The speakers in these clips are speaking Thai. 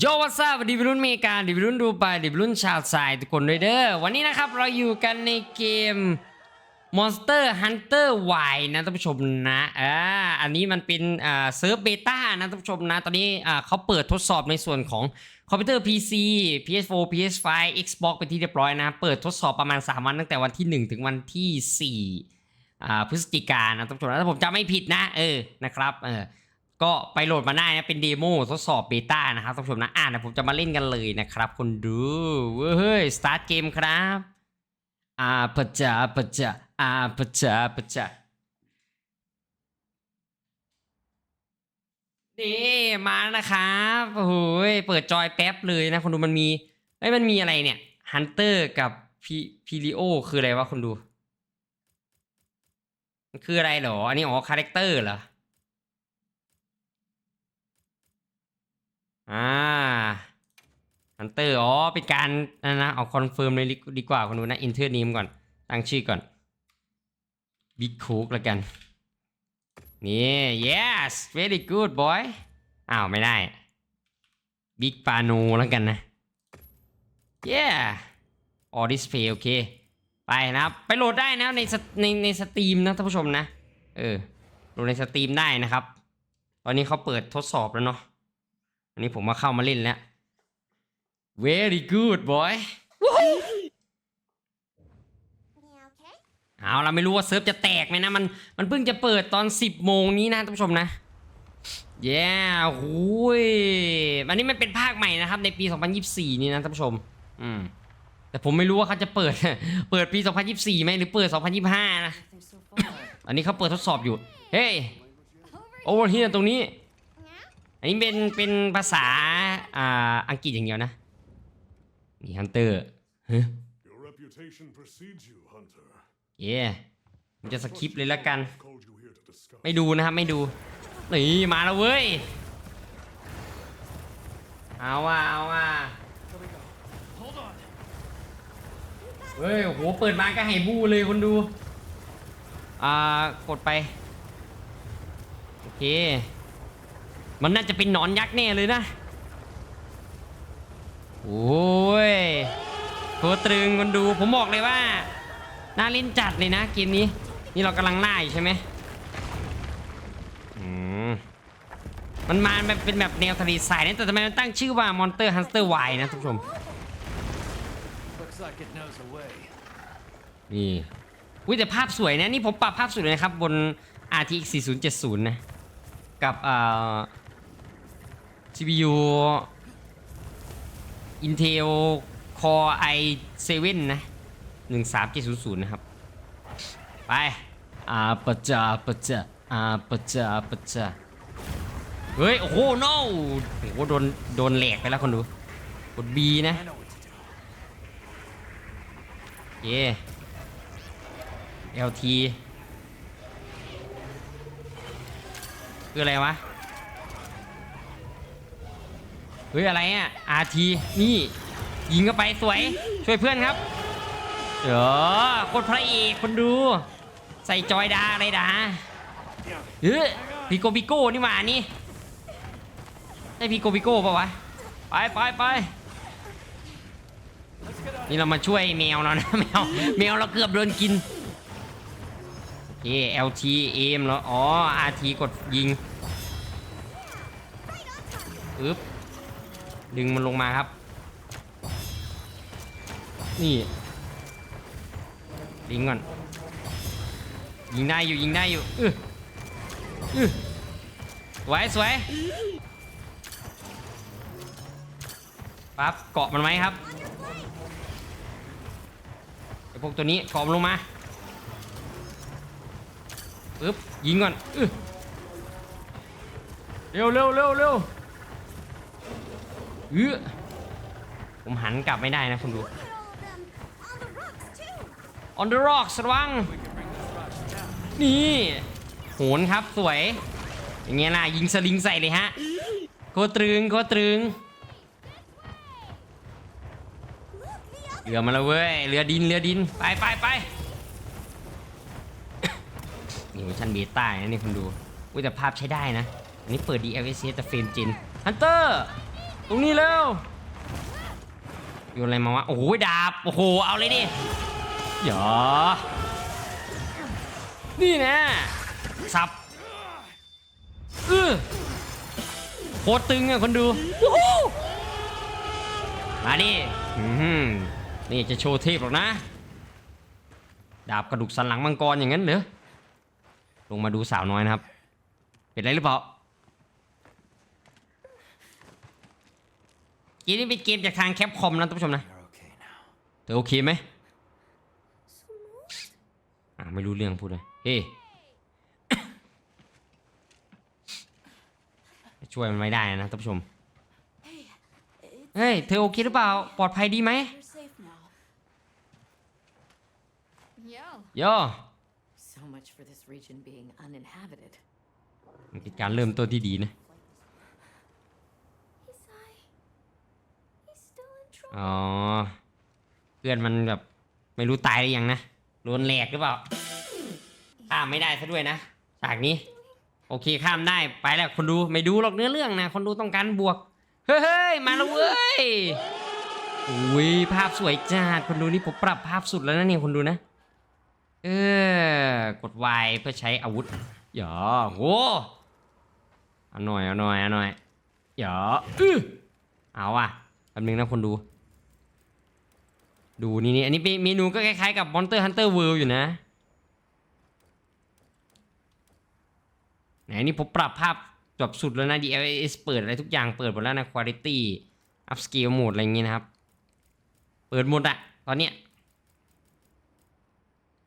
โยวัสดีดิวิรุ่นเมกาดิวิรุ่นดูไปดิวิรุ่นชาวสายทุกคนด้วยเด้อวันนี้นะครับเราอยู่กันในเกม Monster Hunter Y นะท่านผู้ชมนะอ่าอันนี้มันเป็นอ่าเซิร์ฟเบต้านะท่านผู้ชมนะ ตอนนี้อ่าเขาเปิดทดสอบในส่วนของคอมพิวเตอร์ PC PS4 PS5 Xbox เป็นที่เรียบร้อยนะ เปิดทดสอบประมาณ 3 วันตั้งแต่วันที่ 1 ถึงวันที่4อ่าพฤศจิกายนนะท่านผู้ชมนะถ้าผมจำไม่ผิดนะเออนะครับเออ ก็ไปโหลดมาได้นะเป็นเดโมทดสอบเบต้านะครับท่านผู้ชมนะอ่านะผมจะมาเล่นกันเลยนะครับคนดูเฮ้ยสตาร์ทเกมครับอ่าปะจะปะจะอ่าปะจะปะจะนี่มาแล้วนะครับโอ้ยเปิดจอยแป๊บเลยนะคนดูมันมีเอ้ยมันมีอะไรเนี่ยฮันเตอร์กับพีพีริโอคืออะไรวะคนดู มันคืออะไรหรอ อันนี้อ๋อคาแรคเตอร์เหรอ อ่าฮันเตอร์อ๋อเป็นการนะนะเอาคอนเฟิร์มเลยดีกว่าคนดูนะอินเทอร์เนมก่อน ตั้งชื่อก่อนบิ๊กคุกแล้วกัน นี่ yes very good boy อ้าวไม่ได้บิ๊กปาโนแล้วกันนะ yeah all display โอเค ไปนะครับ ไปโหลดได้นะในในในสตรีมนะท่านผู้ชมนะ เออ โหลดในสตรีมได้นะครับ ตอนนี้เขาเปิดทดสอบแล้วเนาะ อันนี้ผมมาเข้ามาเล่นแล้ว very good boy เอาเราไม่รู้ว่าเซิร์ฟจะแตกไหมนะ มันมันเพิ่งจะเปิดตอน 10 โมงนี้นะท่านผู้ชมนะเย้หูยอันนี้มันเป็นภาคใหม่นะครับ ในปี 2024 นี่นะท่านผู้ชม อืมแต่ผมไม่รู้ว่าเขาจะเปิด เปิดปี 2024ไหมหรือเปิด 2025 นะ อันนี้เขาเปิดทดสอบอยู่ เฮ้ย โอเวอร์เฮียตรงนี้ อันนี้เป็นเป็นภาษาอ่าอังกฤษอย่างเดียวนะ นี่ฮันเตอร์เฮ้ย Your reputation precedes you, Hunter. เย่มันจะสคิปเลยแล้วกัน I've called you here to discuss. ไม่ดูนะครับ ไม่ดู นี่มาแล้วเว้ย เอาว่ะเอาว่ะเฮ้ยโอ้โห เปิดมาก็ให้บูเลยคนดู อ่า กดไป โอเค มันน่าจะเป็นหนอนยักษ์แน่เลยนะ โอ้ยโคตรึงคนดูผมบอกเลยว่า น่าเล่นจัดเลยนะเกมนี้ นี่เรากำลังหน้าอยู่ใช่ไหมอืมมันมาแบบเป็นแบบแนวทะเลทรายนะแต่ทำไมมันตั้งชื่อว่า Monster Hunter Y นะทุกผู้ชม นี่อุ้ยแต่ภาพสวยนะ นี่ผมปรับภาพสวยเลยนะครับ บน RTX 4070 นะ กับเอ่อ CPU Intel Core i7 นะ 13700 นะครับ ไปอ่าปะจาปะจาอ่าปะจาปะจาเฮ้ย โอ้โห no โอ้โห โดน โดนแหลกไปแล้วคนดู กด B นะเย่ LT คืออะไรวะ เฮ้ยอะไรอะ RT นี่ยิงเข้าไปสวยช่วยเพื่อนครับเดี๋ยวคนพระเอกคนดู ใส่จอยดาอะไรดาเฮ้ยพิโกพิโก้นี่หว่านี่ใช่พิโกพิโก้ปะวะไปไปไปนี่เรามาช่วยแมวเรานะแมวแมวเราเกือบโดนกินโอเค LT aim แล้วอ๋อ RT กดยิงอึ๊บ ดึงมันลงมาครับ นี่ยิงก่อน ยิงได้อยู่ยิงได้อยู่อื้ออื้อสวยสวยปั๊บเกาะมันไว้ครับไอพวกตัวนี้เกรอบลงมาปึ๊บยิงก่อนอื้อเร็วเร็วเร็วเร็ว เออผมหันกลับไม่ได้นะคุณดู on the rocks ระวัง นี่ โหนครับสวย อย่างเงี้ยนะยิงสลิงใส่เลยฮะ โคตรึง โคตรึง เรือมาแล้วเว้ย เรือดิน เรือดิน ไปไปไปนี่เวอร์ชันเบต้านะนี่คุณดูอุ้ยแต่ภาพใช้ได้นะ อันนี้เปิด DLSS แต่เฟรมจินฮันเตอร์ ตรงนี้เร็วโยนอะไรมาวะ โอ้โหดาบ โอ้โห เอาเลยดิอย่านี่นะสับเออโคตรตึงอะคนดูมาดินี่จะโชว์เทพหรอกนะ ดาบกระดูกสันหลังมังกรอย่างนั้นเหรอ ลงมาดูสาวน้อยนะครับ เป็นไรหรือเปล่า เกมนี้เป็นเกมจากทางแคปคอมนะท่านผู้ชมนะ You're okay now. เธอโอเคไหมอ่าไม่รู้เรื่องพูดเลยเฮ้ช่วยมันไม่ได้นะท่านผู้ชม เฮ้ย เธอโอเคหรือเปล่า ปลอดภัยดีไหม You're safe now. Yeah. ย่อ So much for this region being uninhabited. มันเป็นการเริ่มต้นที่ดีนะ อ๋อ เพื่อนมันแบบไม่รู้ตายหรือยังนะโดนแหลกหรือเปล่า ข้ามไม่ได้ซะด้วยนะฉากนี้ โอเคข้ามได้ไปแล้วคนดูไม่ดูหรอกเนื้อเรื่องนะ คนดูต้องการบวก เฮ้ยมาแล้วเว้ยอุ้ยภาพสวยจัดคนดูนี่ผมปรับภาพสุดแล้วนะเนี่ยคนดูนะ เออกด Y เพื่อใช้อาวุธอย่าโหเอาหน่อยเอาหน่อยเอาหน่อยอย่าอื้อเอาอะแป๊บนึงนะคนดู ดูนี่นี่อันนี้เป็นเมนูก็คล้ายๆกับ Monster Hunter World อยู่นะไหนนี่ผมปรับภาพจบสุดแล้วนะ DLSS เปิดอะไรทุกอย่างเปิดหมดแล้วนะ Quality Upscale Mode อะไรเงี้ยนะครับ เปิดหมดอะตอนเนี้ย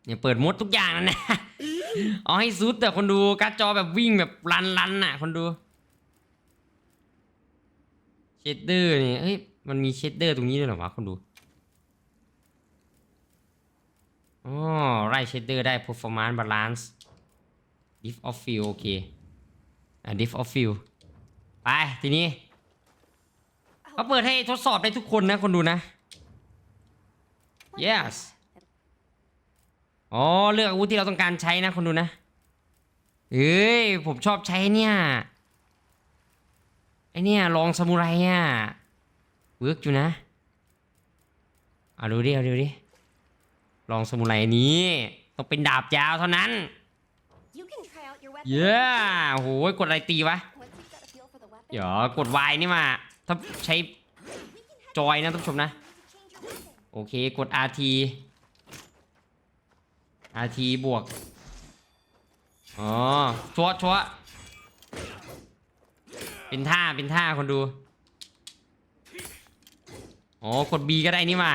เนี่ยเปิดหมดทุกอย่างแล้วนะเอาให้สุดแต่คนดูการ์ดจอแบบวิ่งแบบรันรันๆน่ะ คนดูเชดเดอร์นี่เฮ้ยมันมีเชดเดอร์ตรงนี้ด้วยหรอวะคนดู อ๋อไล่เชดเดอร์ได้ performance balance diff of field โอเค อะ diff of field ไป ทีนี้เขาเปิดให้ทดสอบได้ทุกคนนะ คนดูนะ yes อ๋อ เลือกอาวุธที่เราต้องการใช้นะ คนดูนะ เอ้ย ผมชอบใช้เนี่ย ไอเนี่ยลองซามูไรอะเวิร์กอยู่นะ อะดูดิเอาดูดิ ลองสมุไรนี้ ต้องเป็นดาบยาวเท่านั้น You can try out your weapon. เย้โอ้โหกดอะไรตีวะ Once you've got a feel for the weapon, เดี๋ยวกด Y นี่มา ถ้าใช้จอยนะท่านผู้ชมนะ change your weapon. โอเคกด RT RT บวก อ๋อ ชัวชัวเป็นท่า เป็นท่าคนดู อ๋อ กด B ก็ได้นี่มา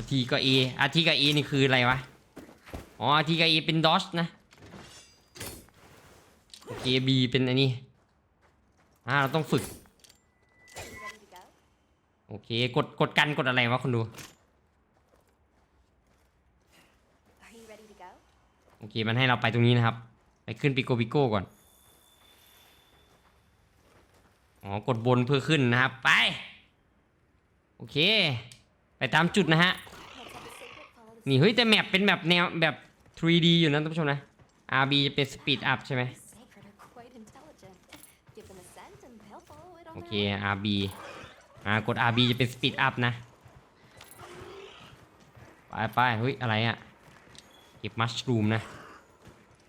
RT ก็ A RT กับ A นี่คืออะไรวะ อ๋อ RT กับ A เป็น dodge นะโอเค B เป็นอันนี้ อ่าเราต้องฝึก โอเคกดกดกันกดอะไรวะคนดู โอเคมันให้เราไปตรงนี้นะครับ ไปขึ้นปิโกปิโก้ก่อน อ๋อกดบนเพื่อขึ้นนะครับ ไป โอเค ไปตามจุดนะฮะ นี่เฮ้ยแต่แมปเป็นแบบแนวแบบ 3D อยู่นะท่านผู้ชมนะ RB จะเป็น Speed Up ใช่ไหมโอเค RB อ่ากด RB จะเป็น Speed Up นะ ไปไปเฮ้ย อะไรอะเก็บมัชรูมนะ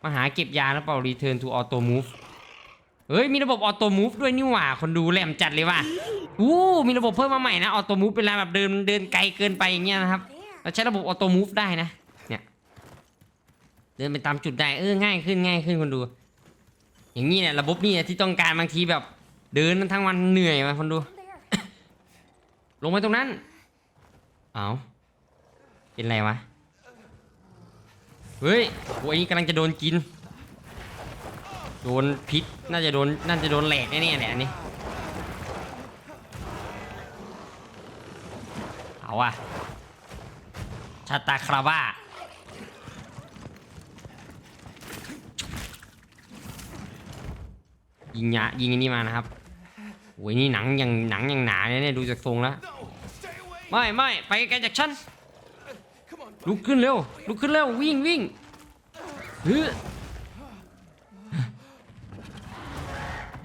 มาหาเก็บยาแล้วเปล่า Return to Auto Move เฮ้ย มีระบบ Auto Move ด้วยนี่หว่า คนดูแหลมจัดเลยว่ะอู้มีระบบเพิ่มมาใหม่นะ Auto Move เวลาแบบเดินเดินไกลเกินไปอย่างเงี้ยนะครับ เราใช้ระบบ Auto Move ได้นะ เนี่ย เดินไปตามจุดได้เออง่ายขึ้นง่ายขึ้นคนดู อย่างนี้เนี่ยระบบนี่ที่ต้องการบางทีแบบ เดินทั้งวันเหนื่อยมาคนดู ลงไปตรงนั้น เอาเป็นไรวะ เฮ้ยโอ้ยกำลังจะโดนกิน โดนพิษ น่าจะโดน น่าจะโดนแหลกแน่ๆแหละนนี้เอาอะ ชาตาคราบ้ายิงยะยิงอันนี้มานะครับโอ้ยนี่หนังยังหนังยังหนาเลยเนี่ยดูจากทรงแล้วไม่ไม่ไปไกลจากฉันลุกขึ้นเร็วลุกขึ้นเร็ววิ่งวิ่งเฮ้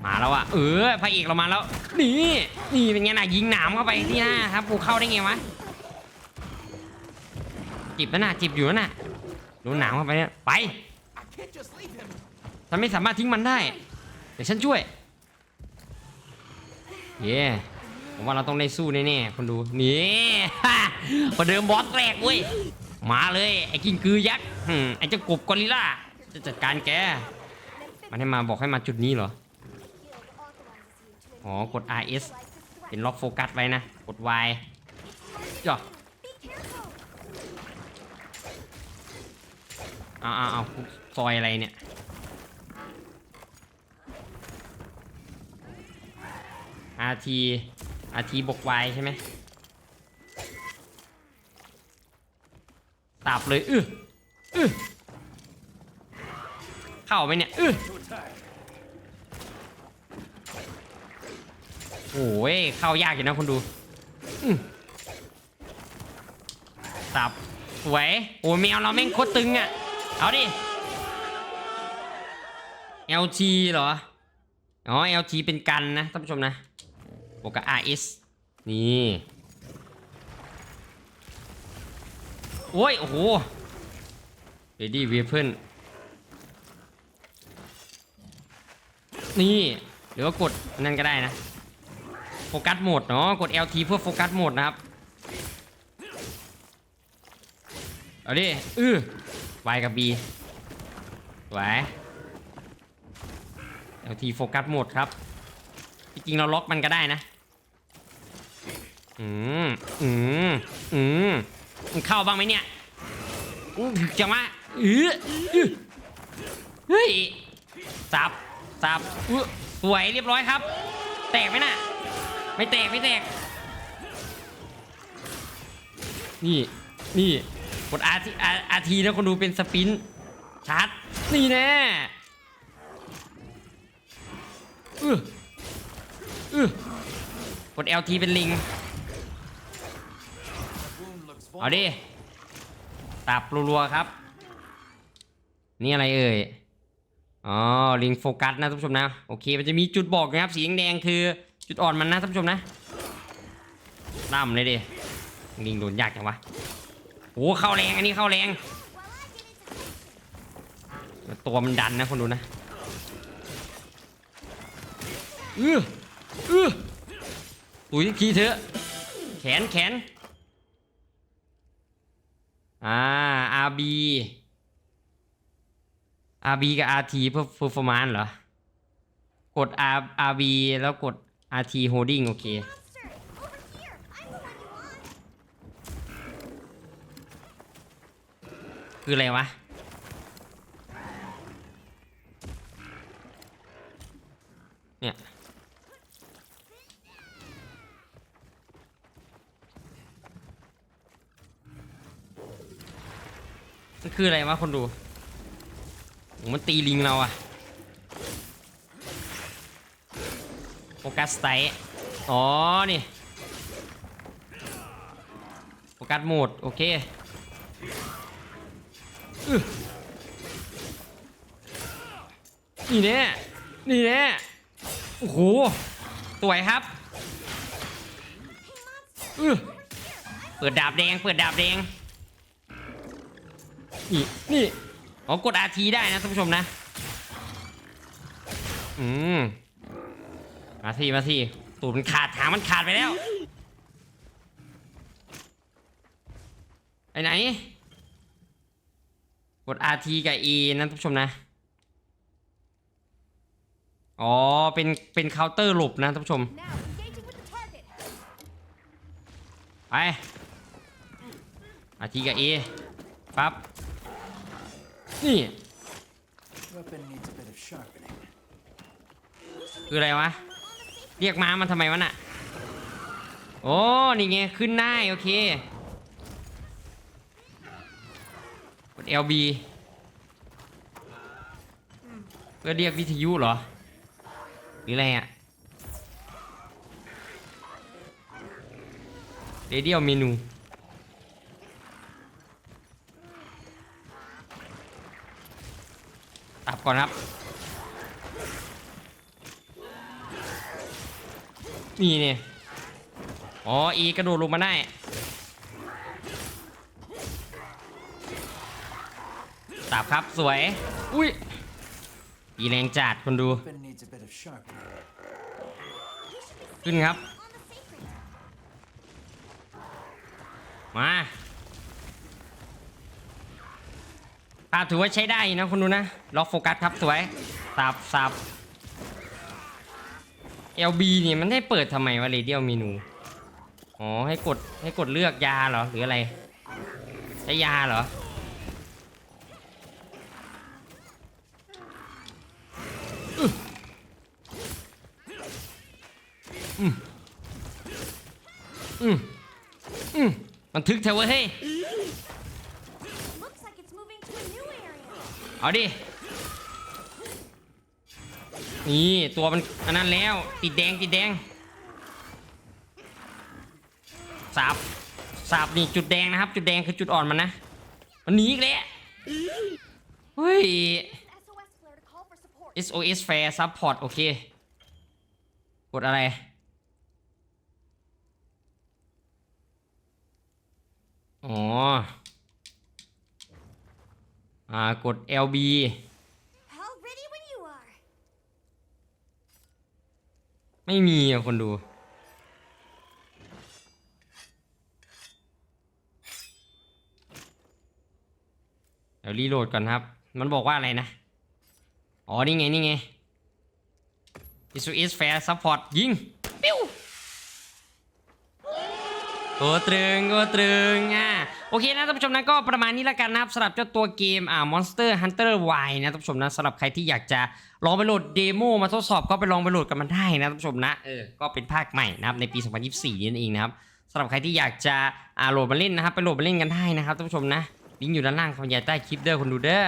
มาแล้วอะเออพระเอกเรามาแล้วนี่นี่เป็นไงน่ะยิงหนามเข้าไปที่หน้าครับกูเข้าได้ไงวะ จิบแล้วน่ะจิบอยู่แล้วน่ะโดนหนามเข้าไปเนี่ยไปฉันไม่สามารถทิ้งมันได้เดี๋ยวฉันช่วยเย่ผมว่าเราต้องได้สู้แน่ๆคนดูนี่ประเดิมบอสแรกเว้ยมาเลยไอ้กิงกือยักษ์ไอ้เจ้ากบกอริลล่าจะจัดการแกมันให้มาบอกให้มาจุดนี้เหรออ๋อกด RS เป็นล็อกโฟกัสไว้นะ กด Y ย่อ เอาเอาเอาซอยอะไรเนี่ย RT RT บวก Y ใช่ไหมตับเลยอื้ออื้อเข้าไปเนี่ยอื้อโอ้ยเข้ายากอยู่นะคนดูตับสวยโอ้ยแมวเราแม่งโคตรตึงอะ เอาดิ LG เหรอ อ๋อ LG เป็นกันนะท่านผู้ชมนะบวกกับ RS นี่ โอ้ย โอ้โห Ready Weapon นี่หรือว่ากดนั่นก็ได้นะ โฟกัสโหมดเนาะ กด LT เพื่อโฟกัสโหมดนะครับ เอาดิ อื้อ Y กับ B สวย LT โฟกัสหมดครับ จริงๆเราล็อกมันก็ได้นะ อืม อืม อืมมันเข้าบ้างไหมเนี่ยจังวะอืออื้อเฮ้ยสับสับสวยเรียบร้อยครับ แตกไหมน่ะ ไม่แตก ไม่แตก นี่ นี่ กด RT RT นะคนดูเป็นสปินชาร์จนี่แน่อืออือกด LT เป็นลิง เอาดิตับรัวๆครับ นี่อะไรเอ่ย อ๋อ ลิงโฟกัสนะท่านผู้ชมนะ โอเค มันจะมีจุดบอกนะครับ สีแดงคือ จุดอ่อนมันนะท่านผู้ชมนะล่ำเลยดิ ลิงโดนยากจังวะ โอ้เข้าแรงอันนี้เข้าแรง ตัวมันดันนะคนดูนะอืออืออุ้ยทีเถอะ แขนแขนอ่า RB RB กับ RT เพื่อ performance เหรอ กด R RB แล้วกด RT holding โอเค คืออะไรวะ เนี่ย มันคืออะไรวะคนดูมันตีลิงเราอะโฟกัสไตท์อ๋อ นี่ โฟกัสโหมด โอเค นี่แน่นี่แน่โอ้โหสวยครับอื้อเปิดดาบแดง เปิดดาบแดง นี่ นี่อ๋อกด RT ได้นะท่านผู้ชมนะ อืม มาสิมาสิตูดมันขาดหางมันขาดไปแล้ว ไปไหน กด RT กับ E นะท่านผู้ชมนะ อ๋อ เป็น เป็นเคาน์เตอร์หลบนะท่านผู้ชม Now ไป RT กับ E ปั๊บ นี่ คืออะไรวะ เรียกม้ามันทำไมวะน่ะ โอ้ นี่ไง ขึ้นได้ โอเค กด LB เพื่อเรียกวิทยุเหรอ หรืออะไรอะเรเดียลเมนูตับก่อนครับ นี่เนี่ย อ๋อ อีกระโดดลงมาได้ ตับครับสวย อุ้ยอีแรงจัดคนดู Weapon needs a bit of sharpening. ขึ้นครับ มาภาพถือว่าใช้ได้อยู่นะคุณดูนะ ล็อกโฟกัสครับสวย สับสับ LB เนี่ยมันให้เปิดทำไมวะเรเดียลเมนู อ๋อ ให้กดให้กดเลือกยาเหรอ หรืออะไร ใช้ยาเหรอ อืมอืมบันทึกเถอะเว้ยเฮ้ย Looks like it's moving to a new area. เอาดิ นี่ตัวมันอันนั้นแล้ว ติดแดงติดแดงสับสับนี่จุดแดงนะครับ จุดแดงคือจุดอ่อนมันนะ มันหนีอีกแล้วเฮ้ย SOS flare to call for support. SOS Fair Support โอเค กดอะไร อ๋อ อ่ากด LB How ready when you are. ไม่มีอะคนดู เดี๋ยวรีโหลดก่อนครับ มันบอกว่าอะไรนะ อ๋อ นี่ไง นี่ไง SOS Fair Support ยิง ปิ้ว โอ้ตรึงโอ้ตรึงอะโอเคนะท่านผู้ชมนะก็ประมาณนี้แล้วกันนะครับสำหรับเจ้าตัวเกมอ่า Monster Hunter Y นะท่านผู้ชมนะสำหรับใครที่อยากจะลองไปโหลดเดโมมาทดสอบก็ไปลองไปโหลดกันมันได้นะท่านผู้ชมนะเออก็เป็นภาคใหม่นะครับในปี 2024นี่นเองนะครับสำหรับใครที่อยากจะอ่าโหลดมาเล่นนะครับไปโหลดมาเล่นกันได้นะครับท่านผู้ชมนะลิงก์อยู่ด้านล่างคำบรรยายใต้คลิปเด้อคนดูเด้อ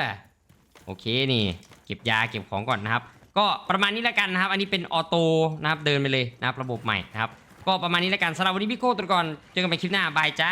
โอเคนี่ เก็บยาเก็บของก่อนนะครับ ก็ประมาณนี้แล้วกันนะครับ อันนี้เป็นออโต้นะครับเดินไปเลยนะครับระบบใหม่นะครับ ก็ประมาณนี้แล้วกันสำหรับวันนี้พี่โก้ตัวก่อนเจอกันใหม่คลิปหน้าบายจ้า